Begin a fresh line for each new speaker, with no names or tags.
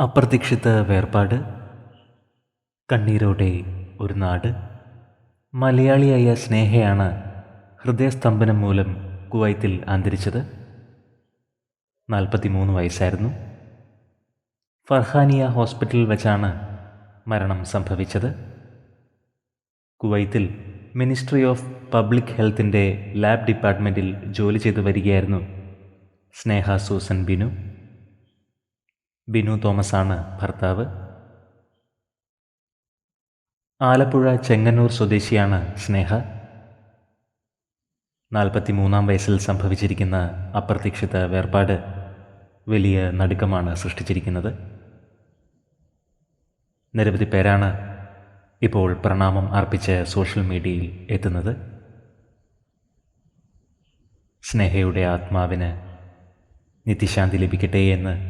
അപ്രതീക്ഷിത വേർപാട് കണ്ണീരോടെ ഒരു നാട്. മലയാളിയായ സ്നേഹയാണ് ഹൃദയസ്തംഭനം മൂലം കുവൈത്തിൽ അന്തരിച്ചത്. നാൽപ്പത്തിമൂന്ന് വയസ്സായിരുന്നു. ഫർഹാനിയ ഹോസ്പിറ്റലിൽ വെച്ചാണ് മരണം സംഭവിച്ചത്. കുവൈത്തിൽ മിനിസ്ട്രി ഓഫ് പബ്ലിക് ഹെൽത്തിന്റെ ലാബ് ഡിപ്പാർട്ട്മെന്റിൽ ജോലി ചെയ്തു വരികയായിരുന്നു സ്നേഹ സൂസൻ ബിനു. ബിനു തോമസ് ആണ് ഭർത്താവ്. ആലപ്പുഴ ചെങ്ങന്നൂർ സ്വദേശിയാണ് സ്നേഹ. നാൽപ്പത്തി മൂന്നാം വയസ്സിൽ സംഭവിച്ചിരിക്കുന്ന അപ്രതീക്ഷിത വേർപാട് വലിയ നടുക്കമാണ് സൃഷ്ടിച്ചിരിക്കുന്നത്. നിരവധി പേരാണ് ഇപ്പോൾ പ്രണാമം അർപ്പിച്ച് സോഷ്യൽ മീഡിയയിൽ എത്തുന്നത്. സ്നേഹയുടെ ആത്മാവിന് നിത്യശാന്തി ലഭിക്കട്ടെ എന്ന്